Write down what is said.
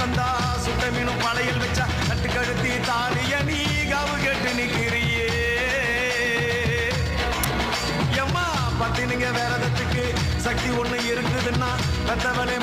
வந்தா சுத்தமீனும் பழையில் வச்சா கட்டு கழுத்தி தாலிய நீ காவு கட்டு நிக்கிறியே எம்மா பத்தினுங்க வேறதத்துக்கு சக்தி ஒண்ணு இருக்குதுன்னா பெத்தவனே